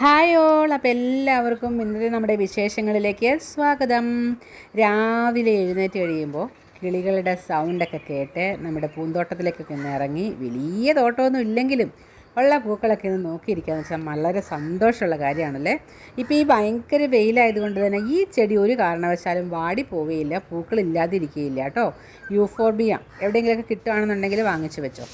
Hi all അപ്പോൾ എല്ലാവർക്കും ഇന്നത്തെ നമ്മുടെ വിശേഷങ്ങളിലേക്ക് സ്വാഗതം. രാവിലെ എഴുന്നേറ്റ് കഴിയുമ്പോൾ കിളികളുടെ സൗണ്ടൊക്കെ കേട്ട് നമ്മുടെ പൂന്തോട്ടത്തിലേക്കൊക്കെ ഒന്ന് ഇറങ്ങി വലിയ തോട്ടമൊന്നും ഇല്ലെങ്കിലും ഉള്ള പൂക്കളൊക്കെ ഒന്ന് നോക്കിയിരിക്കുകയെന്ന് വെച്ചാൽ വളരെ സന്തോഷമുള്ള കാര്യമാണല്ലേ? ഇപ്പോൾ ഈ ഭയങ്കര വെയിലായതുകൊണ്ട് തന്നെ ഈ ചെടി ഒരു കാരണവശാലും വാടി പോവുകയില്ല പൂക്കളില്ലാതിരിക്കുകയില്ല കേട്ടോ. യൂഫോർബിയ എവിടെയെങ്കിലുമൊക്കെ കിട്ടുകയാണെന്നുണ്ടെങ്കിൽ വാങ്ങിച്ചു വെച്ചോ.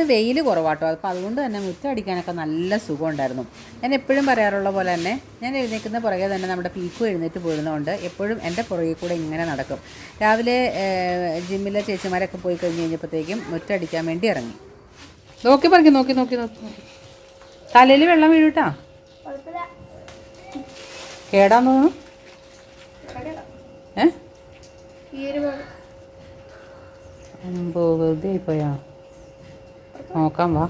ഇന്ന് വെയിൽ കുറവാട്ടോ. അപ്പോൾ അതുകൊണ്ട് തന്നെ മുറ്റടിക്കാനൊക്കെ നല്ല സുഖമുണ്ടായിരുന്നു. ഞാൻ എപ്പോഴും പറയാറുള്ള പോലെ തന്നെ ഞാൻ എഴുന്നേൽക്കുന്ന പുറകെ തന്നെ നമ്മുടെ പീക്കു എഴുന്നേറ്റ് പോരുന്നതുകൊണ്ട് എപ്പോഴും എന്റെ പുറകെ കൂടെ ഇങ്ങനെ നടക്കും. രാവിലെ ജിമ്മിലെ ചേച്ചിമാരൊക്കെ പോയി കഴിഞ്ഞ് കഴിഞ്ഞപ്പോഴത്തേക്കും മുറ്റടിക്കാൻ വേണ്ടി ഇറങ്ങി. നോക്കി പറിക്കും നോക്കി നോക്കി നോക്കി നോക്കി. തലയിൽ വെള്ളം വീഴൂട്ടാ? കേടാന്ന് തോന്നുന്നു? ഏ? അമ്പോ വെറുതെ പോയാ. നോക്കാം വാ.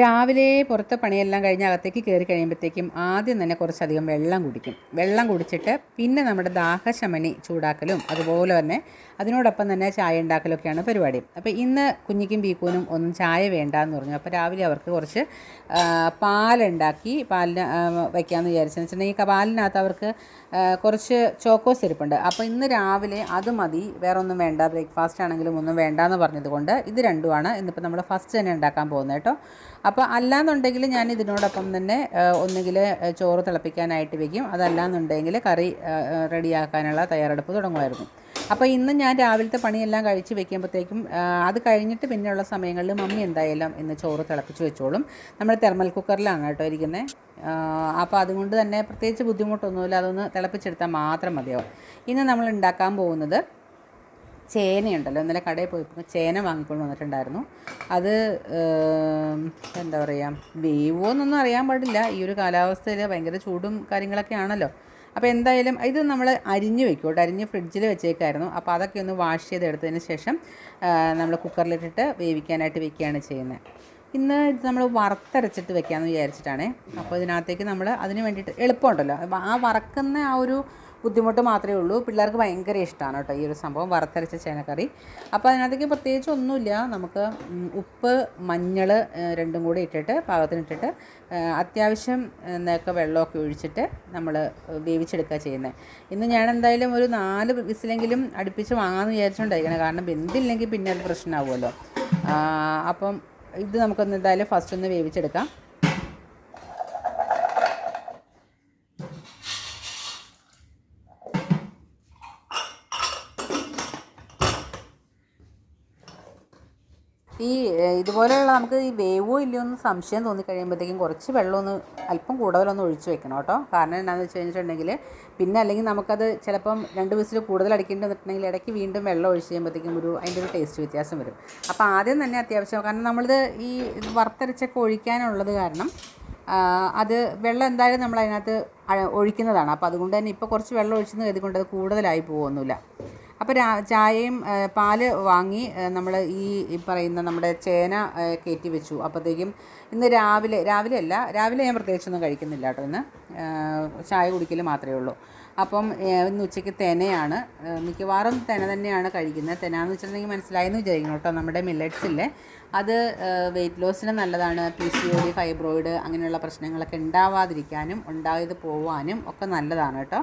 രാവിലെ പുറത്തെ പണിയെല്ലാം കഴിഞ്ഞ് അകത്തേക്ക് കയറി കഴിയുമ്പോഴത്തേക്കും ആദ്യം തന്നെ കുറച്ചധികം വെള്ളം കുടിക്കും. വെള്ളം കുടിച്ചിട്ട് പിന്നെ നമ്മുടെ ദാഹശമനി ചൂടാക്കലും അതുപോലെ തന്നെ അതിനോടൊപ്പം തന്നെ ചായ ഉണ്ടാക്കലൊക്കെയാണ് പരിപാടി. അപ്പോൾ ഇന്ന് കുഞ്ഞിക്കും ബീക്കൂനും ഒന്നും ചായ വേണ്ട എന്ന് പറഞ്ഞു. അപ്പോൾ രാവിലെ അവർക്ക് കുറച്ച് പാലുണ്ടാക്കി പാലിന് വയ്ക്കാമെന്ന് വിചാരിച്ചെന്ന് വെച്ചിട്ടുണ്ടെങ്കിൽ പാലിനകത്ത് അവർക്ക് കുറച്ച് ചോക്കോസ് ഇരിപ്പുണ്ട്. അപ്പോൾ ഇന്ന് രാവിലെ അത് മതി വേറെ ഒന്നും വേണ്ട ബ്രേക്ക്ഫാസ്റ്റ് ആണെങ്കിലും ഒന്നും വേണ്ട എന്ന് പറഞ്ഞതുകൊണ്ട് ഇത് രണ്ടുമാണ്. ഇന്നിപ്പോൾ നമ്മൾ ഫസ്റ്റ് തന്നെ ഉണ്ടാക്കാൻ പോകുന്നത് കേട്ടോ. അപ്പോൾ അല്ലാന്നുണ്ടെങ്കിൽ ഞാൻ ഇതിനോടൊപ്പം തന്നെ ഒന്നുകിൽ ചോറ് തിളപ്പിക്കാനായിട്ട് വെക്കും. അതല്ലാന്നുണ്ടെങ്കിൽ കറി റെഡിയാക്കാനുള്ള തയ്യാറെടുപ്പ് തുടങ്ങുമായിരുന്നു. അപ്പോൾ ഇന്ന് ഞാൻ രാവിലത്തെ പണിയെല്ലാം കഴിച്ച് വെക്കുമ്പോഴത്തേക്കും അത് കഴിഞ്ഞിട്ട് പിന്നെയുള്ള സമയങ്ങളിൽ മമ്മി എന്തായാലും ഇന്ന് ചോറ് തിളപ്പിച്ച് വെച്ചോളും. നമ്മൾ തെർമൽ കുക്കറിലാണ് കേട്ടോ ഇരിക്കുന്നത് അപ്പോൾ അതുകൊണ്ട് തന്നെ പ്രത്യേകിച്ച് ബുദ്ധിമുട്ടൊന്നുമില്ല. അതൊന്ന് തിളപ്പിച്ചെടുത്താൽ മാത്രം മതിയാവും. ഇന്ന് നമ്മൾ ഉണ്ടാക്കാൻ പോകുന്നത് ചേനയുണ്ടല്ലോ. ഇന്നലെ കടയിൽ പോയപ്പോൾ ചേന വാങ്ങിക്കൊണ്ട് വന്നിട്ടുണ്ടായിരുന്നു. അത് എന്താ പറയുക വേവോ എന്നൊന്നും അറിയാൻ പാടില്ല. ഈ ഒരു കാലാവസ്ഥയിൽ ഭയങ്കര ചൂടും കാര്യങ്ങളൊക്കെ ആണല്ലോ. അപ്പോൾ എന്തായാലും ഇത് നമ്മൾ അരിഞ്ഞ് വെക്കും കേട്ടോ. അരിഞ്ഞ് ഫ്രിഡ്ജിൽ വെച്ചേക്കായിരുന്നു. അപ്പോൾ അതൊക്കെ ഒന്ന് വാഷ് ചെയ്തെടുത്തതിന് ശേഷം നമ്മൾ കുക്കറിലിട്ടിട്ട് വേവിക്കാനായിട്ട് വെക്കുകയാണ് ചെയ്യുന്നത് ഇന്ന് ഇത് നമ്മൾ വറുത്തരച്ചിട്ട് വെക്കാമെന്ന് വിചാരിച്ചിട്ടാണ്. അപ്പോൾ ഇതിനകത്തേക്ക് നമ്മൾ അതിന് വേണ്ടിയിട്ട് എളുപ്പമുണ്ടല്ലോ. ആ വറക്കുന്ന ആ ഒരു ബുദ്ധിമുട്ട് മാത്രമേ ഉള്ളൂ. പിള്ളേർക്ക് ഭയങ്കര ഇഷ്ടമാണ് കേട്ടോ ഈ ഒരു സംഭവം. വറുത്തരച്ച ചേനക്കറി. അപ്പോൾ അതിനകത്തേക്ക് പ്രത്യേകിച്ച് ഒന്നുമില്ല. നമുക്ക് ഉപ്പ് മഞ്ഞൾ രണ്ടും കൂടി ഇട്ടിട്ട് പാകത്തിനിട്ടിട്ട് അത്യാവശ്യം എന്തൊക്കെ വെള്ളമൊക്കെ ഒഴിച്ചിട്ട് നമ്മൾ വേവിച്ചെടുക്കുക ചെയ്യുന്നത് ഇന്ന് ഞാൻ എന്തായാലും ഒരു നാല് വിസിലെങ്കിലും അടുപ്പിച്ച് വാങ്ങാമെന്ന് വിചാരിച്ചുകൊണ്ടായിരിക്കണം കാരണം ബന്ധില്ലെങ്കിൽ പിന്നെ അത് പ്രശ്നമാവുമല്ലോ. അപ്പം ഇത് നമുക്കൊന്ന് എന്തായാലും ഫസ്റ്റ് ഒന്ന് വേവിച്ചെടുക്കാം ഈ ഏഹ്, ഇതുപോലെയുള്ള നമുക്ക് ഈ വേവോ ഇല്ലയോ എന്ന് സംശയം തോന്നിക്കഴിയുമ്പോഴത്തേക്കും കുറച്ച് വെള്ളം ഒന്ന് അല്പം കൂടുതലൊന്ന് ഒഴിച്ച് വെക്കണം കേട്ടോ. കാരണം എന്താണെന്ന് വെച്ച് കഴിഞ്ഞിട്ടുണ്ടെങ്കിൽ പിന്നെ അല്ലെങ്കിൽ നമുക്കത് ചിലപ്പം രണ്ട് വിസിൽ കൂടുതൽ അടിക്കേണ്ടി വന്നിട്ടുണ്ടെങ്കിൽ ഇടയ്ക്ക് വീണ്ടും വെള്ളം ഒഴിച്ച് കഴിയുമ്പോഴത്തേക്കും ഒരു അതിന്റെ ഒരു ടേസ്റ്റ് വ്യത്യാസം വരും. അപ്പോൾ ആദ്യം തന്നെ അത്യാവശ്യം കാരണം നമ്മളിത് ഈ വറുത്തരച്ചൊക്കെ ഒഴിക്കാനുള്ളത് കാരണം അത് വെള്ളം എന്തായാലും നമ്മൾ അതിനകത്ത് ഒഴിക്കുന്നതാണ്. അപ്പോൾ അതുകൊണ്ട് തന്നെ ഇപ്പോൾ കുറച്ച് വെള്ളം ഒഴിച്ചെന്ന് കരുതിക്കൊണ്ട് അത് കൂടുതലായി പോകുമൊന്നുമില്ല അപ്പോൾ രാ ചായയും പാൽ വാങ്ങി നമ്മൾ ഈ പറയുന്ന നമ്മുടെ ചേന കയറ്റി വെച്ചു. അപ്പോഴത്തേക്കും ഇന്ന് രാവിലെ രാവിലെ അല്ല രാവിലെ ഞാൻ പ്രത്യേകിച്ചൊന്നും കഴിക്കുന്നില്ല കേട്ടോ ഇന്ന്. ചായ കുടിക്കൽ മാത്രമേ ഉള്ളൂ. അപ്പം ഇന്ന് ഉച്ചയ്ക്ക് തെനയാണ്. മിക്കവാറും തെന തന്നെയാണ് കഴിക്കുന്നത്. തെനാന്ന് വെച്ചിട്ടുണ്ടെങ്കിൽ മനസ്സിലായെന്ന് വിചാരിക്കണം കേട്ടോ. നമ്മുടെ മില്ലറ്റ്സില്ലേ അത് വെയിറ്റ് ലോസിന് നല്ലതാണ്. P C O D fibroid അങ്ങനെയുള്ള പ്രശ്നങ്ങളൊക്കെ ഉണ്ടാവാതിരിക്കാനും ഉണ്ടായത് പോവാനും ഒക്കെ നല്ലതാണ് കേട്ടോ.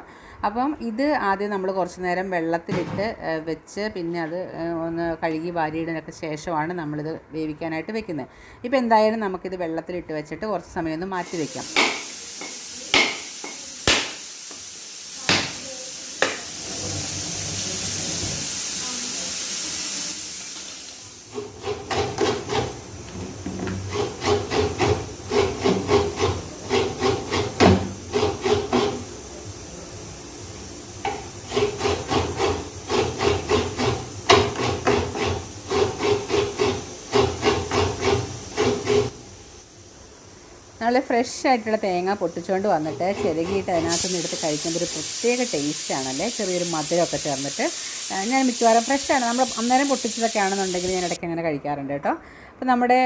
അപ്പം ഇത് ആദ്യം നമ്മൾ കുറച്ച് നേരം വെള്ളത്തിലിട്ട് വെച്ച് പിന്നെ അത് ഒന്ന് കഴുകി വാരിയിടുന്നതിനൊക്കെ ശേഷമാണ് നമ്മളിത് വേവിക്കാനായിട്ട് വെക്കുന്നത്. ഇപ്പോൾ എന്തായാലും നമുക്കിത് വെള്ളത്തിലിട്ട് വെച്ചിട്ട് കുറച്ച് സമയം ഒന്ന് മാറ്റി വയ്ക്കാം നല്ല ഫ്രഷ് ആയിട്ടുള്ള തേങ്ങ പൊട്ടിച്ചുകൊണ്ട് വന്നിട്ട് ചെരുകിയിട്ട് അതിനകത്ത് നിന്ന് എടുത്ത് കഴിക്കുമ്പോൾ ഒരു പ്രത്യേക ടേസ്റ്റാണല്ലേ ചെറിയൊരു മധുരമൊക്കെ ചേർന്നിട്ട്. ഞാൻ മിക്കവാറും ഫ്രഷാണ് നമ്മൾ അന്നേരം പൊട്ടിച്ചതൊക്കെ ആണെന്നുണ്ടെങ്കിൽ ഞാൻ ഇടയ്ക്ക് അങ്ങനെ കഴിക്കാറുണ്ട് കേട്ടോ. അപ്പോൾ നമ്മുടെ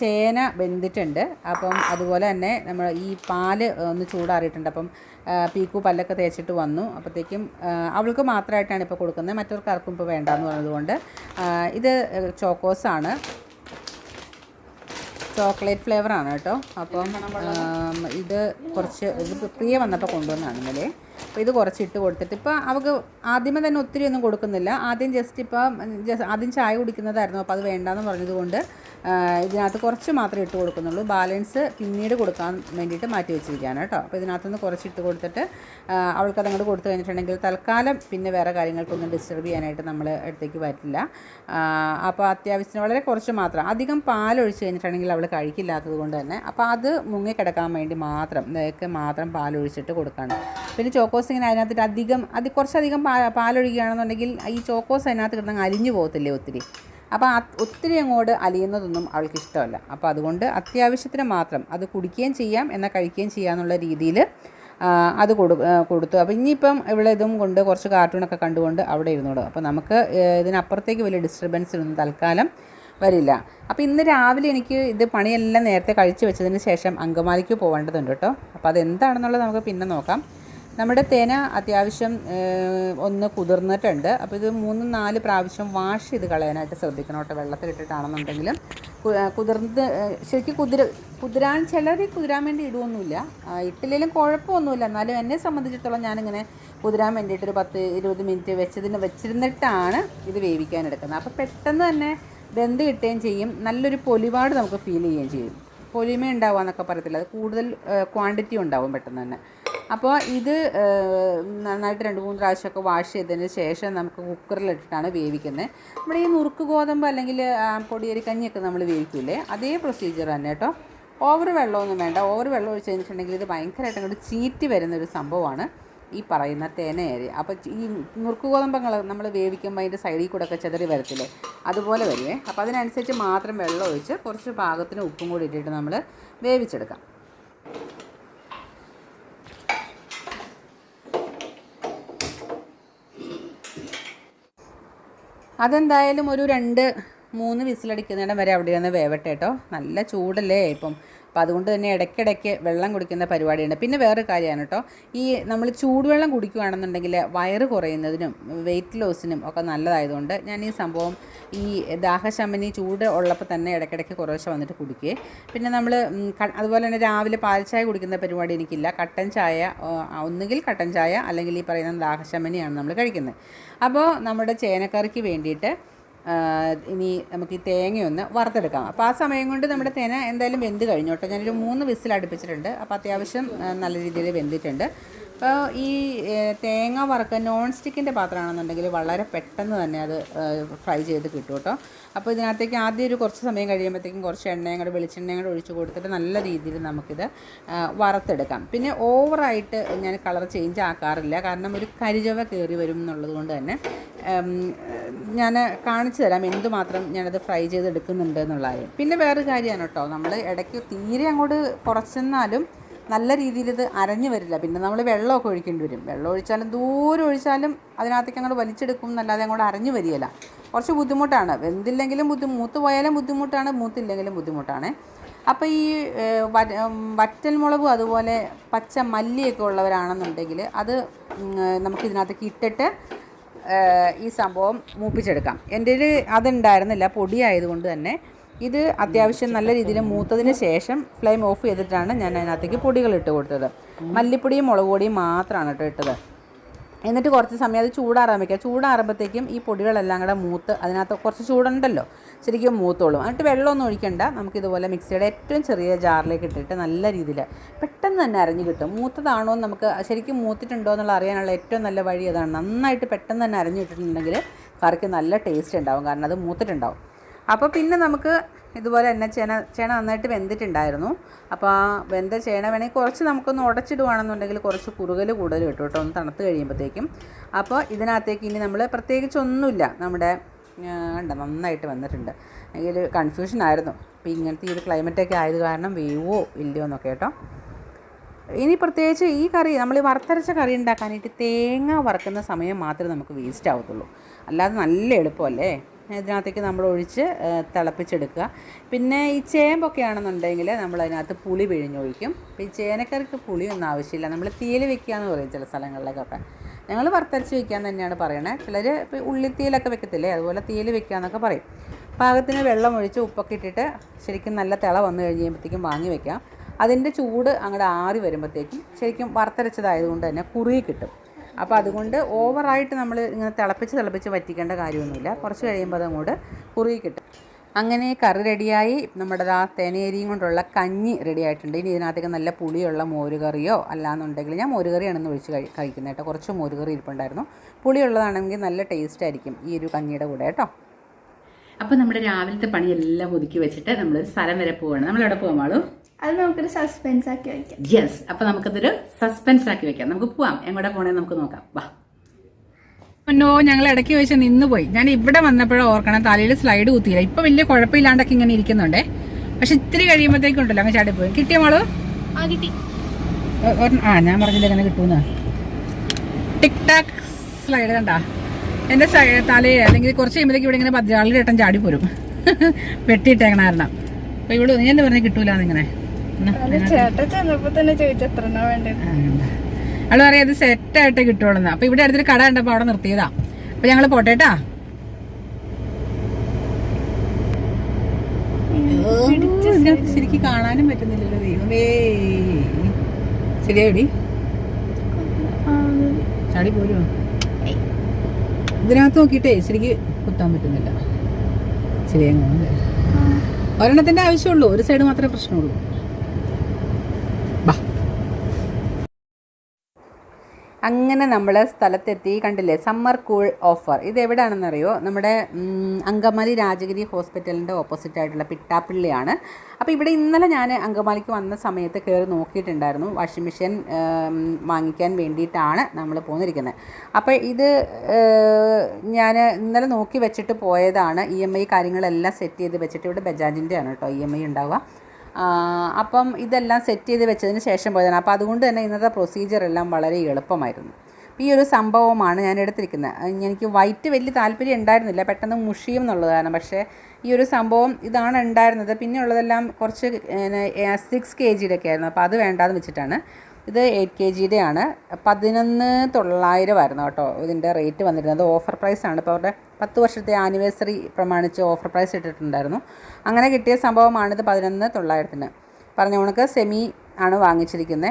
ചേന വെന്തിട്ടുണ്ട്. അപ്പം അതുപോലെ തന്നെ നമ്മൾ ഈ പാൽ ഒന്ന് ചൂടാറിയിട്ടുണ്ട്. അപ്പം പീക്കു പല്ലൊക്കെ തേച്ചിട്ട് വന്നു. അപ്പോഴത്തേക്കും അവൾക്ക് മാത്രമായിട്ടാണ് ഇപ്പോൾ കൊടുക്കുന്നത്. മറ്റവർക്ക് ആർക്കും ഇപ്പോൾ വേണ്ടാന്ന് പറഞ്ഞതുകൊണ്ട് ഇത് ചോക്കോസാണ്. ചോക്ലേറ്റ് ഫ്ലേവറാണ് കേട്ടോ. അപ്പം ഇത് കുറച്ച് ഇത് പ്രിയ വന്നപ്പോൾ കൊണ്ടുവന്നതാണ് ഇന്നലെ. അപ്പോൾ ഇത് കുറച്ച് ഇട്ട് കൊടുത്തിട്ട് ഇപ്പോൾ അവൾക്ക് ആദ്യമേ തന്നെ ഒത്തിരി ഒന്നും കൊടുക്കുന്നില്ല. ആദ്യം ജസ്റ്റ് ഇപ്പോൾ ജസ്റ്റ് ആദ്യം ചായ കുടിക്കുന്നതായിരുന്നു. അപ്പോൾ അത് വേണ്ടാന്ന് പറഞ്ഞതുകൊണ്ട് ഇതിനകത്ത് കുറച്ച് മാത്രമേ ഇട്ട് കൊടുക്കുന്നുള്ളൂ. ബാലൻസ് പിന്നീട് കൊടുക്കാൻ വേണ്ടിയിട്ട് മാറ്റി വെച്ചിരിക്കുകയാണ് കേട്ടോ. അപ്പോൾ ഇതിനകത്തുനിന്ന് കുറച്ച് ഇട്ട് കൊടുത്തിട്ട് അവൾക്ക് അതങ്ങോട്ട് കൊടുത്തു കഴിഞ്ഞിട്ടുണ്ടെങ്കിൽ തൽക്കാലം പിന്നെ വേറെ കാര്യങ്ങൾക്കൊന്നും ഡിസ്റ്റർബ് ചെയ്യാനായിട്ട് നമ്മൾ അടുത്തേക്ക് പറ്റില്ല അപ്പോൾ അത്യാവശ്യത്തിന് വളരെ കുറച്ച് മാത്രം. അധികം പാലൊഴിച്ച് കഴിഞ്ഞിട്ടുണ്ടെങ്കിൽ അവൾ കഴിക്കില്ലാത്തത് കൊണ്ട് തന്നെ. അപ്പോൾ അത് മുങ്ങിക്കിടക്കാൻ വേണ്ടി മാത്രം ഇതൊക്കെ മാത്രം പാലൊഴിച്ചിട്ട് കൊടുക്കുകയാണ് പിന്നെ ചോക്കോസ് ഇങ്ങനെ അതിനകത്തിട്ട് അധികം അത് കുറച്ചധികം പാ പാലൊഴിക്കുകയാണെന്നുണ്ടെങ്കിൽ ഈ ചോക്കോസ് അതിനകത്ത് കിടന്ന് അലിഞ്ഞു പോകത്തില്ലേ ഒത്തിരി? അപ്പോൾ ഒത്തിരി അങ്ങോട്ട് അലിയുന്നതൊന്നും അവൾക്ക് ഇഷ്ടമല്ല. അപ്പോൾ അതുകൊണ്ട് അത്യാവശ്യത്തിന് മാത്രം അത് കുടിക്കുകയും ചെയ്യാം എന്നാൽ കഴിക്കുകയും ചെയ്യാമെന്നുള്ള രീതിയിൽ അത് കൊടു കൊടുത്തു. അപ്പോൾ ഇനിയിപ്പം ഇവിടെ ഇതും കൊണ്ട് കുറച്ച് കാർട്ടൂണൊക്കെ കണ്ടുകൊണ്ട് അവിടെ ഇരുന്നോളൂ. അപ്പോൾ നമുക്ക് ഇതിനപ്പുറത്തേക്ക് വലിയ ഡിസ്റ്റർബൻസ് ഒന്നും തൽക്കാലം വരില്ല. അപ്പോൾ ഇന്ന് രാവിലെ എനിക്ക് ഇത് പണിയെല്ലാം നേരത്തെ കഴിച്ചു വെച്ചതിന് ശേഷം അങ്കമാലിക്ക് പോകേണ്ടതുണ്ട് കേട്ടോ. അപ്പോൾ അതെന്താണെന്നുള്ളത് നമുക്ക് പിന്നെ നോക്കാം. നമ്മുടെ തേന അത്യാവശ്യം ഒന്ന് കുതിർന്നിട്ടുണ്ട്. അപ്പോൾ ഇത് മൂന്ന് നാല് പ്രാവശ്യം വാഷ് ചെയ്ത് കളയാനായിട്ട് ശ്രദ്ധിക്കണം കേട്ടോ. വെള്ളത്തിലിട്ടിട്ടാണെന്നുണ്ടെങ്കിലും കുതിർന്ന് ശരിക്കും കുതിര കുതിരാൻ ചിലർ കുതിരാൻ വേണ്ടി ഇടുവൊന്നുമില്ല. ഇട്ടില്ലെങ്കിലും കുഴപ്പമൊന്നുമില്ല. എന്നാലും എന്നെ സംബന്ധിച്ചിടത്തോളം ഞാനിങ്ങനെ കുതിരാൻ വേണ്ടിയിട്ട് ഒരു പത്ത് ഇരുപത് മിനിറ്റ് വെച്ചതിന് വെച്ചിരുന്നിട്ടാണ് ഇത് വേവിക്കാൻ എടുക്കുന്നത്. അപ്പോൾ പെട്ടെന്ന് തന്നെ വെന്ത് കിട്ടുകയും ചെയ്യും. നല്ലൊരു പൊലിപാട് നമുക്ക് ഫീൽ ചെയ്യുകയും ചെയ്യും. പൊലിമ ഉണ്ടാവുക എന്നൊക്കെ പറയത്തില്ല? അത് കൂടുതൽ ക്വാണ്ടിറ്റി ഉണ്ടാവും പെട്ടെന്ന് തന്നെ. അപ്പോൾ ഇത് നന്നായിട്ട് രണ്ട് മൂന്ന് പ്രാവശ്യമൊക്കെ വാഷ് ചെയ്തതിന് ശേഷം നമുക്ക് കുക്കറിലിട്ടിട്ടാണ് വേവിക്കുന്നത്. നമ്മുടെ ഈ നുറുക്ക് ഗോതമ്പ് അല്ലെങ്കിൽ പൊടിയരി കഞ്ഞിയൊക്കെ നമ്മൾ വേവിക്കില്ലേ അതേ പ്രൊസീജിയർ തന്നെ കേട്ടോ. ഓവർ വെള്ളമൊന്നും വേണ്ട. ഓവർ വെള്ളം ഒഴിച്ച് കഴിഞ്ഞിട്ടുണ്ടെങ്കിൽ ഇത് ഭയങ്കരമായിട്ട് അങ്ങോട്ട് ചീറ്റി വരുന്നൊരു സംഭവമാണ് ഈ പറയുന്ന തേനയരി അപ്പോൾ ഈ നുറുക്ക് ഗോതമ്പങ്ങൾ നമ്മൾ വേവിക്കുമ്പോൾ അതിന്റെ സൈഡിൽ കൂടെ ഒക്കെ ചെതറി വരത്തില്ലേ അതുപോലെ വരുവേ. അപ്പോൾ അതിനനുസരിച്ച് മാത്രം വെള്ളം ഒഴിച്ച് കുറച്ച് പാകത്തിന് ഉപ്പും കൂടി ഇട്ടിട്ട് നമ്മൾ വേവിച്ചെടുക്കാം. അതെന്തായാലും ഒരു രണ്ട് മൂന്ന് വിസിലടിക്കുന്നിടം വരെ അവിടെ നിന്ന് വേവട്ടെ കേട്ടോ നല്ല ചൂടല്ലേ ഇപ്പം. അപ്പം അതുകൊണ്ട് തന്നെ ഇടയ്ക്കിടയ്ക്ക് വെള്ളം കുടിക്കുന്ന പരിപാടിയുണ്ട്. പിന്നെ വേറൊരു കാര്യമാണ് കേട്ടോ. ഈ നമ്മൾ ചൂടുവെള്ളം കുടിക്കുകയാണെന്നുണ്ടെങ്കിൽ വയറ് കുറയുന്നതിനും വെയിറ്റ് ലോസിനും ഒക്കെ നല്ലതായതുകൊണ്ട് ഞാൻ ഈ സംഭവം ഈ ദാഹശമനി ചൂട് ഉള്ളപ്പോൾ തന്നെ ഇടയ്ക്കിടയ്ക്ക് കുറേശ്ശെ വന്നിട്ട് കുടിക്കുകയെ പിന്നെ നമ്മൾ അതുപോലെ തന്നെ രാവിലെ പാൽച്ചായ കുടിക്കുന്ന പരിപാടി എനിക്കില്ല. കട്ടൻ ചായ ഒന്നുകിൽ കട്ടൻ ചായ അല്ലെങ്കിൽ ഈ പറയുന്ന ദാഹശമനിയാണ് നമ്മൾ കഴിക്കുന്നത്. അപ്പോൾ നമ്മുടെ ചേനക്കറിക്ക് വേണ്ടിയിട്ട് ഇനി നമുക്ക് ഈ തേങ്ങയൊന്ന് വറുത്തെടുക്കാം. അപ്പോൾ ആ സമയം കൊണ്ട് നമ്മുടെ തേന എന്തായാലും വെന്ത് കഴിഞ്ഞു കേട്ടോ. ഞാനൊരു മൂന്ന് വിസിൽ അടുപ്പിച്ചിട്ടുണ്ട് അപ്പോൾ അത്യാവശ്യം നല്ല രീതിയിൽ വെന്തിട്ടുണ്ട്. അപ്പോൾ ഈ തേങ്ങ വറുക്കുക നോൺ സ്റ്റിക്കിന്റെ പാത്രമാണെന്നുണ്ടെങ്കിൽ വളരെ പെട്ടെന്ന് തന്നെ അത് ഫ്രൈ ചെയ്ത് കിട്ടും കേട്ടോ. അപ്പോൾ ഇതിനകത്തേക്ക് ആദ്യം ഒരു കുറച്ച് സമയം കഴിയുമ്പോഴത്തേക്കും കുറച്ച് എണ്ണയും കൂടെ വെളിച്ചെണ്ണയും കൂടെ ഒഴിച്ച് കൊടുത്തിട്ട് നല്ല രീതിയിൽ നമുക്കിത് വറുത്തെടുക്കാം. പിന്നെ ഓവറായിട്ട് ഞാൻ കളർ ചേഞ്ച് ആക്കാറില്ല. കാരണം ഒരു കരിചവ കയറി വരും എന്നുള്ളത് കൊണ്ട് തന്നെ ഞാൻ കാണിച്ചു തരാം എന്തുമാത്രം ഞാനത് ഫ്രൈ ചെയ്തെടുക്കുന്നുണ്ട് എന്നുള്ള കാര്യം. പിന്നെ വേറൊരു കാര്യമാണ് കേട്ടോ. നമ്മൾ ഇടയ്ക്ക് തീരെ അങ്ങോട്ട് കുറച്ചെന്നാലും നല്ല രീതിയിൽ ഇത് അരഞ്ഞു വരില്ല. പിന്നെ നമ്മൾ വെള്ളമൊക്കെ ഒഴിക്കേണ്ടി വരും. വെള്ളം ഒഴിച്ചാലും ദൂരം ഒഴിച്ചാലും അതിനകത്തേക്ക് അങ്ങോട്ട് വലിച്ചെടുക്കും എന്നല്ലാതെ അങ്ങോട്ട് അരഞ്ഞു വരികയില്ല. കുറച്ച് ബുദ്ധിമുട്ടാണ്. വെന്തില്ലെങ്കിലും ബുദ്ധി മൂത്ത് പോയാലും ബുദ്ധിമുട്ടാണ് മൂത്തില്ലെങ്കിലും ബുദ്ധിമുട്ടാണ്. അപ്പോൾ ഈ വറ്റൽ മുളകും അതുപോലെ പച്ച മല്ലിയൊക്കെ ഉള്ളവരാണെന്നുണ്ടെങ്കിൽ അത് നമുക്ക് ഇതിനകത്തേക്ക് ഇട്ടിട്ട് ഈ സംഭവം മൂപ്പിച്ചെടുക്കാം. എന്റെ ഒരു അതുണ്ടായിരുന്നില്ല. പൊടിയായതുകൊണ്ട് തന്നെ ഇത് അത്യാവശ്യം നല്ല രീതിയിൽ മൂത്തതിന് ശേഷം ഫ്ലെയിം ഓഫ് ചെയ്തിട്ടാണ് ഞാൻ അതിനകത്തേക്ക് പൊടികൾ ഇട്ട് കൊടുത്തത്. മല്ലിപ്പൊടിയും മുളക് പൊടിയും മാത്രമാണ് കേട്ടോ ഇട്ടത്. എന്നിട്ട് കുറച്ച് സമയം അത് ചൂടാറാൻ വയ്ക്കുക ചൂടാറുമ്പോഴത്തേക്കും ഈ പൊടികളെല്ലാം കൂടെ മൂത്ത് അതിനകത്ത് കുറച്ച് ചൂടുണ്ടല്ലോ. ശരിക്കും മൂത്തോളും. എന്നിട്ട് വെള്ളമൊന്നും ഒഴിക്കണ്ട. നമുക്ക് ഇതുപോലെ മിക്സിയുടെ ഏറ്റവും ചെറിയ ജാറിലേക്ക് ഇട്ടിട്ട് നല്ല രീതിയിൽ പെട്ടെന്ന് തന്നെ അരഞ്ഞു കിട്ടും. മൂത്തതാണോ എന്ന് നമുക്ക് ശരിക്കും മൂത്തിട്ടുണ്ടോ എന്നുള്ള അറിയാനുള്ള ഏറ്റവും നല്ല വഴി അതാണ്. നന്നായിട്ട് പെട്ടെന്ന് തന്നെ അരഞ്ഞു ഇട്ടിട്ടുണ്ടെങ്കിൽ കറിക്ക് നല്ല ടേസ്റ്റ് ഉണ്ടാവും. കാരണം അത് മൂത്തിട്ടുണ്ടാവും. അപ്പോൾ പിന്നെ നമുക്ക് ഇതുപോലെ തന്നെ ചേന ചേന നന്നായിട്ട് വെന്തിട്ടുണ്ടായിരുന്നു. അപ്പോൾ ആ വെന്ത ചേന വേണമെങ്കിൽ കുറച്ച് നമുക്കൊന്ന് ഉടച്ചിടുവാണെന്നുണ്ടെങ്കിൽ കുറച്ച് കുറുകൽ കൂടുതൽ കിട്ടും കേട്ടോ ഒന്ന് തണുത്ത് കഴിയുമ്പോഴത്തേക്കും അപ്പോൾ ഇതിനകത്തേക്ക് ഇനി നമ്മൾ പ്രത്യേകിച്ച് ഒന്നുമില്ല. നമ്മുടെ കണ്ട നന്നായിട്ട് വന്നിട്ടുണ്ട്. എനിക്കൊരു കൺഫ്യൂഷൻ ആയിരുന്നു. അപ്പോൾ ഇങ്ങനത്തെ ഈ ഒരു ക്ലൈമറ്റൊക്കെ ആയത് കാരണം വേവോ ഇല്ലയോ എന്നൊക്കെ കേട്ടോ. ഇനി പ്രത്യേകിച്ച് ഈ കറി നമ്മൾ ഈ വറുത്തരച്ച കറി ഉണ്ടാക്കാനായിട്ട് തേങ്ങ വറുക്കുന്ന സമയം മാത്രമേ നമുക്ക് വേസ്റ്റ് ആവത്തുള്ളൂ. അല്ലാതെ നല്ല എളുപ്പമല്ലേ? ഇതിനകത്തേക്ക് നമ്മൾ ഒഴിച്ച് തിളപ്പിച്ചെടുക്കുക. പിന്നെ ഈ ചേമ്പൊക്കെ ആണെന്നുണ്ടെങ്കിൽ നമ്മൾ അതിനകത്ത് പുളി പിഴിഞ്ഞൊഴിക്കും. ഈ ചേനക്കറിക്ക് പുളിയൊന്നും ആവശ്യമില്ല. നമ്മൾ തീയിൽ വെക്കുക എന്ന് പറയും ചില സ്ഥലങ്ങളിലേക്കൊക്കെ ഞങ്ങൾ വറുത്തരച്ച് വെക്കാൻ തന്നെയാണ് പറയണത് ചിലർ ഇപ്പോൾ ഉള്ളിത്തീയിലൊക്കെ വെക്കത്തില്ലേ? അതുപോലെ തീയിൽ വെക്കുക എന്നൊക്കെ പറയും. പാകത്തിന് വെള്ളം ഒഴിച്ച് ഉപ്പൊക്കെ ഇട്ടിട്ട് ശരിക്കും നല്ല തിള വന്നു കഴിയുമ്പോഴത്തേക്കും വാങ്ങി വെക്കാം. അതിന്റെ ചൂട് അങ്ങോട്ട് ആറി വരുമ്പോഴത്തേക്കും ശരിക്കും വറുത്തരച്ചതായതുകൊണ്ട് തന്നെ കുറുകി കിട്ടും. അപ്പോൾ അതുകൊണ്ട് ഓവറായിട്ട് നമ്മൾ ഇങ്ങനെ തിളപ്പിച്ച് തിളപ്പിച്ച് വറ്റിക്കേണ്ട കാര്യമൊന്നുമില്ല. കുറച്ച് കഴിയുമ്പോൾ അതങ്ങോട്ട് കുറുകി കിട്ടും. അങ്ങനെ കറി റെഡിയായി. നമ്മുടെ ആ തേനേരിയും കൊണ്ടുള്ള കഞ്ഞി റെഡി ആയിട്ടുണ്ട് ഇനി ഇതിനകത്തേക്ക് നല്ല പുളിയുള്ള മോരുകറിയോ അല്ലാന്നുണ്ടെങ്കിൽ ഞാൻ മോരുകറിയാണെന്ന് ഒഴിച്ച് കഴി കഴിക്കുന്നത് കേട്ടോ. കുറച്ച് മോരുകറി ഇരിപ്പുണ്ടായിരുന്നു. പുളിയുള്ളതാണെങ്കിൽ നല്ല ടേസ്റ്റ് ആയിരിക്കും ഈ ഒരു കഞ്ഞിയുടെ കൂടെ കേട്ടോ. അപ്പോൾ നമ്മുടെ രാവിലത്തെ പണിയെല്ലാം ഒതുക്കി വെച്ചിട്ട് നമ്മളൊരു സ്ഥലം വരെ പോവുകയാണ് നമ്മൾ എവിടെ പോകാം മാളു? അത് നമുക്കൊരു സസ്പെൻസ് ആക്കി വെക്കാം. യെസ് അപ്പൊ നമുക്കതൊരു സസ്പെൻസ് ആക്കി വെക്കാം. നമുക്ക് പോവാം. എങ്ങോട്ടാ പോണേ നമുക്ക് നോക്കാം. വാ. നോ ഞങ്ങൾ ഇടയ്ക്ക് വെച്ച് നിന്ന് പോയി ഞാൻ ഇവിടെ വന്നപ്പോഴും ഓർക്കണം തലയിൽ സ്ലൈഡ് കുത്തിയില്ല. ഇപ്പൊ വലിയ കുഴപ്പമില്ലാണ്ടൊക്കെ ഇങ്ങനെ ഇരിക്കുന്നുണ്ടേ. പക്ഷെ ഇത്തിരി കഴിയുമ്പോഴത്തേക്കും ഉണ്ടല്ലോ അങ്ങ് ചാടി പോയി. കിട്ടിയ മോൾ? ആ ഞാൻ പറഞ്ഞില്ല എങ്ങനെ കിട്ടൂന്ന്? ടിക് ടാക് സ്ലൈഡ് കണ്ടാ? എന്റെ തലയിൽ അല്ലെങ്കിൽ കുറച്ച് കഴിയുമ്പോഴത്തേക്ക് ഇവിടെ ഇങ്ങനെ ഭദ്രാളിയുടെ ഏട്ടൻ ചാടി പോരും. വെട്ടിയിട്ടേക്കണ കാരണം. അപ്പൊ ഇവിടെ നീ എന്താ പറഞ്ഞാൽ കിട്ടൂലെന്ന് ഇങ്ങനെ? എന്നാ, അത് ചേട്ടൻ ചെന്നപ്പോ തന്നെ ചോദിച്ചു എത്ര എണ്ണ വേണ്ടത് അവൾ പറയാം ഇത് സെറ്റ് ആയിട്ട് കിട്ടുള്ളൂ അപ്പൊ ഇവിടെ അടുത്തൊരു കട കണ്ടപ്പോ അവിടെ നിർത്തിയതാ. അപ്പൊ ഞങ്ങൾ പോട്ടേട്ടാ ശരിക്ക് കാണാനും പറ്റുന്നില്ലല്ലോ ദൈവമേ. ശരിയാടി ചാടി പോരോ ഇതിനകത്ത് നോക്കിയിട്ടേ ശരിക്ക് കുത്താൻ പറ്റുന്നില്ല. ശരിയാ ഒരെണ്ണത്തിന്റെ ആവശ്യമുള്ളൂ. ഒരു സൈഡ് മാത്രമേ പ്രശ്നമുള്ളൂ. അങ്ങനെ നമ്മൾ സ്ഥലത്തെത്തി കണ്ടില്ലേ? സമ്മർ കൂൾ ഓഫർ ഇത് എവിടെയാണെന്നറിയോ നമ്മുടെ അങ്കമാലി രാജഗിരി ഹോസ്പിറ്റലിന്റെ ഓപ്പോസിറ്റ് ആയിട്ടുള്ള പിട്ടാപ്പിള്ളിയാണ്. അപ്പോൾ ഇവിടെ ഇന്നലെ ഞാൻ അങ്കമാലിക്ക് വന്ന സമയത്ത് കയറി നോക്കിയിട്ടുണ്ടായിരുന്നു. വാഷിംഗ് മെഷീൻ വാങ്ങിക്കാൻ വേണ്ടിയിട്ടാണ് നമ്മൾ പോന്നിരിക്കുന്നത്. അപ്പോൾ ഇത് ഞാൻ ഇന്നലെ നോക്കി വെച്ചിട്ട് പോയതാണ്. ഇ എം ഐ കാര്യങ്ങളെല്ലാം സെറ്റ് ചെയ്ത് വെച്ചിട്ട് ഇവിടെ ബജാജിന്റെ ആണ് കേട്ടോ ഇ എം ഐ ഉണ്ടാവുക. അപ്പം ഇതെല്ലാം സെറ്റ് ചെയ്ത് വെച്ചതിന് ശേഷം പോയതാണ്. അപ്പോൾ അതുകൊണ്ട് തന്നെ ഇന്നത്തെ പ്രൊസീജിയർ എല്ലാം വളരെ എളുപ്പമായിരുന്നു. ഈ ഒരു സംഭവമാണ് ഞാൻ എടുത്തിരിക്കുന്നത്. എനിക്ക് വൈറ്റ് വലിയ താല്പര്യം ഉണ്ടായിരുന്നില്ല. പെട്ടെന്ന് മുഷിയും എന്നുള്ളതാണ് പക്ഷേ ഈ ഒരു സംഭവം ഇതാണ് ഉണ്ടായിരുന്നത്. പിന്നെ ഉള്ളതെല്ലാം കുറച്ച് സിക്സ് കെ ജിയുടെ ഒക്കെ ആയിരുന്നു. അപ്പോൾ അത് വേണ്ടാന്ന് വെച്ചിട്ടാണ് ഇത് എയ്റ്റ് കെ ജിയുടെ ആണ്. പതിനൊന്ന് തൊള്ളായിരം ആയിരുന്നു കേട്ടോ ഇതിന്റെ റേറ്റ് വന്നിരുന്നത്. ഓഫർ പ്രൈസാണ് ഇപ്പോൾ അവരുടെ പത്ത് വർഷത്തെ ആനിവേഴ്സറി പ്രമാണിച്ച് ഓഫർ പ്രൈസ് ഇട്ടിട്ടുണ്ടായിരുന്നു. അങ്ങനെ കിട്ടിയ സംഭവമാണിത് പതിനൊന്ന് തൊള്ളായിരത്തിന്. പറഞ്ഞ കണക്ക് സെമി ആണ് വാങ്ങിച്ചിരിക്കുന്നത്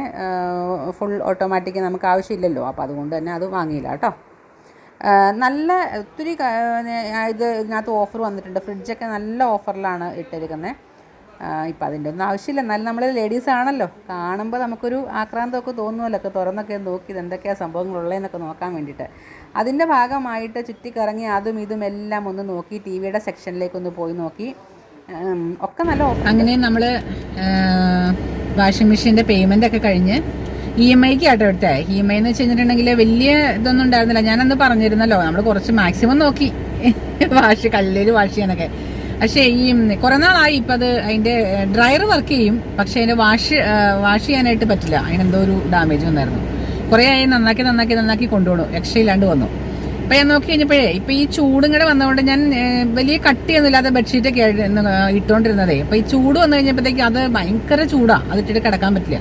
ഫുൾ ഓട്ടോമാറ്റിക് നമുക്ക് ആവശ്യമില്ലല്ലോ. അപ്പോൾ അതുകൊണ്ട് തന്നെ അത് വാങ്ങിയില്ല കേട്ടോ. നല്ല ഒത്തിരി ഇത് ഇതിനകത്ത് ഓഫർ വന്നിട്ടുണ്ട്. ഫ്രിഡ്ജൊക്കെ നല്ല ഓഫറിലാണ് ഇട്ടിരിക്കുന്നത് ഇപ്പം അതിന്റെ ഒന്നും ആവശ്യമില്ല. എന്നാലും നമ്മൾ ലേഡീസ് ആണല്ലോ. കാണുമ്പോൾ നമുക്കൊരു ആക്രാന്തമൊക്കെ തോന്നുമല്ലോ ഒക്കെ തുറന്നൊക്കെ നോക്കി എന്തൊക്കെയാണ് സംഭവങ്ങളുള്ളതെന്നൊക്കെ നോക്കാൻ വേണ്ടിയിട്ട്. അതിന്റെ ഭാഗമായിട്ട് ചുറ്റിക്കറങ്ങി അതും ഇതും എല്ലാം ഒന്ന് നോക്കി ടി വിയുടെ സെക്ഷനിലേക്കൊന്ന് പോയി നോക്കി. ഒക്കെ നല്ല അങ്ങനെ നമ്മൾ വാഷിംഗ് മെഷീന്റെ പേയ്മെന്റ് ഒക്കെ കഴിഞ്ഞ് ഇ എം ഐക്ക് ആട്ടോ എടുത്തേ. ഇ എം ഐ എന്ന് വെച്ച് കഴിഞ്ഞിട്ടുണ്ടെങ്കിൽ വലിയ ഇതൊന്നും ഉണ്ടായിരുന്നില്ല. ഞാനന്ന് പറഞ്ഞിരുന്നല്ലോ നമ്മൾ കുറച്ച് മാക്സിമം നോക്കി. വാഷ് കല്ലിൽ വാഷ് ചെയ്യാനൊക്കെ. പക്ഷേ ഈ കുറെ നാളായി ഇപ്പം അത് അതിന്റെ ഡ്രയർ വർക്ക് ചെയ്യും. പക്ഷേ അതിന്റെ വാഷ് വാഷ് ചെയ്യാനായിട്ട് പറ്റില്ല. അതിനെന്തോ ഒരു ഡാമേജ് വന്നായിരുന്നു. കുറേ ആയി നന്നാക്കി നന്നാക്കി നന്നാക്കി കൊണ്ടുപോകണം രക്ഷയില്ലാണ്ട് വന്നു. അപ്പൊ ഞാൻ നോക്കി കഴിഞ്ഞപ്പോഴേ ഇപ്പൊ ഈ ചൂടും കൂടെ വന്നതുകൊണ്ട് ഞാൻ വലിയ കട്ടിയൊന്നുമില്ലാതെ ബെഡ്ഷീറ്റ് ഒക്കെ ഇട്ടുകൊണ്ടിരുന്നതേ അപ്പൊ ഈ ചൂട് വന്നു കഴിഞ്ഞപ്പോഴത്തേക്ക് അത് ഭയങ്കര ചൂടാ. അത് ഇട്ടിട്ട് കിടക്കാൻ പറ്റില്ല.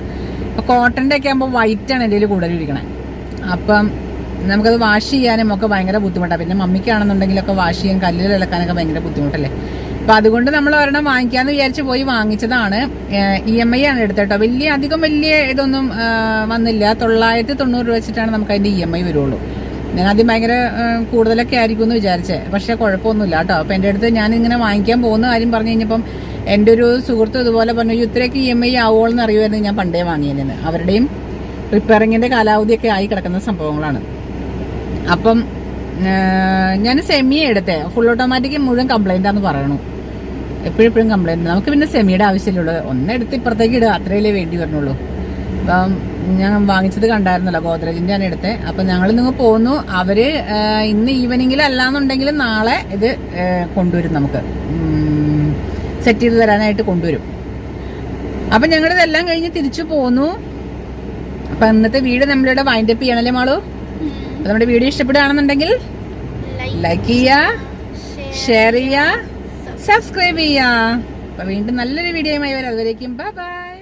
അപ്പൊ കോട്ടന്റെ ഒക്കെ ആകുമ്പോൾ വൈറ്റ് ആണ് എന്റെ കൂടുതൽ ഇരിക്കണേ. അപ്പം നമുക്കത് വാഷ് ചെയ്യാനും ഒക്കെ ഭയങ്കര ബുദ്ധിമുട്ടാണ് പിന്നെ മമ്മിക്കാണെന്നുണ്ടെങ്കിലൊക്കെ വാഷ് ചെയ്യാൻ കല്ലിൽ ഇളക്കാനൊക്കെ ഭയങ്കര ബുദ്ധിമുട്ടല്ലേ? അപ്പൊ അതുകൊണ്ട് നമ്മൾ ഒരെണ്ണം വാങ്ങിക്കാന്ന് വിചാരിച്ച് പോയി വാങ്ങിച്ചതാണ്. ഇ എം ഐ ആണ് എടുത്തേട്ടോ. വലിയ അധികം വലിയ ഇതൊന്നും വന്നില്ല. തൊള്ളായിരത്തി തൊണ്ണൂറ് രൂപ വെച്ചിട്ടാണ് നമുക്ക് അതിന്റെ ഇ എം ഐ വരുള്ളൂ. ഞാൻ ആദ്യം ഭയങ്കര കൂടുതലൊക്കെ ആയിരിക്കും എന്ന് വിചാരിച്ചേ. പക്ഷെ കുഴപ്പമൊന്നുമില്ല കേട്ടോ. അപ്പം എന്റെ അടുത്ത് ഞാൻ ഇങ്ങനെ വാങ്ങിക്കാൻ പോകുന്ന കാര്യം പറഞ്ഞു കഴിഞ്ഞപ്പം എന്റെ ഒരു സുഹൃത്ത് ഇതുപോലെ പറഞ്ഞു "ഈ ഇത്രയൊക്കെ ഇ എം ഐ ആവുമോന്ന് അറിയുമായിരുന്നു ഞാൻ പണ്ടേ വാങ്ങിയതെന്ന് അവരുടെയും റിപ്പയറിങ്ങിന്റെ കാലാവധിയൊക്കെ ആയി കിടക്കുന്ന സംഭവങ്ങളാണ്. അപ്പം ഞാൻ സെമിയെ എടുത്തേ. ഫുൾ ഓട്ടോമാറ്റിക് മുഴുവൻ കംപ്ലൈന്റ് ആണെന്ന് പറയണു. എപ്പോഴും എപ്പോഴും കംപ്ലൈന്റ് നമുക്ക് പിന്നെ സെമിയുടെ ആവശ്യമില്ലുള്ളൂ ഒന്നെടുത്ത് ഇപ്പുറത്തേക്ക് ഇടുക. അത്രയല്ലേ വേണ്ടി വരണുള്ളൂ അപ്പം ഞാൻ വാങ്ങിച്ചത് കണ്ടായിരുന്നല്ലോ. ഗോദ്രേജിന്റെ ആണ് എടുത്തത് അപ്പം ഞങ്ങൾ നിങ്ങൾ പോന്നു. അവർ ഇന്ന് ഈവനിങ്ങിൽ അല്ലാന്നുണ്ടെങ്കിൽ നാളെ ഇത് കൊണ്ടുവരും നമുക്ക്. സെറ്റ് ചെയ്ത് തരാനായിട്ട് കൊണ്ടുവരും. അപ്പം ഞങ്ങളിതെല്ലാം കഴിഞ്ഞ് തിരിച്ചു പോന്നു. അപ്പം ഇന്നത്തെ വീട് നമ്മളിവിടെ വൈൻഡപ്പ് ചെയ്യണല്ലേ മാളു? അപ്പൊ നമ്മുടെ വീഡിയോ ഇഷ്ടപ്പെടുകയാണെന്നുണ്ടെങ്കിൽ ലൈക്ക് ചെയ്യുക ഷെയർ ചെയ്യുക സബ്സ്ക്രൈബ് ചെയ്യുക അപ്പൊ വീണ്ടും നല്ലൊരു വീഡിയോയുമായി വരാം. അതുവരേക്കും ബൈ ബൈ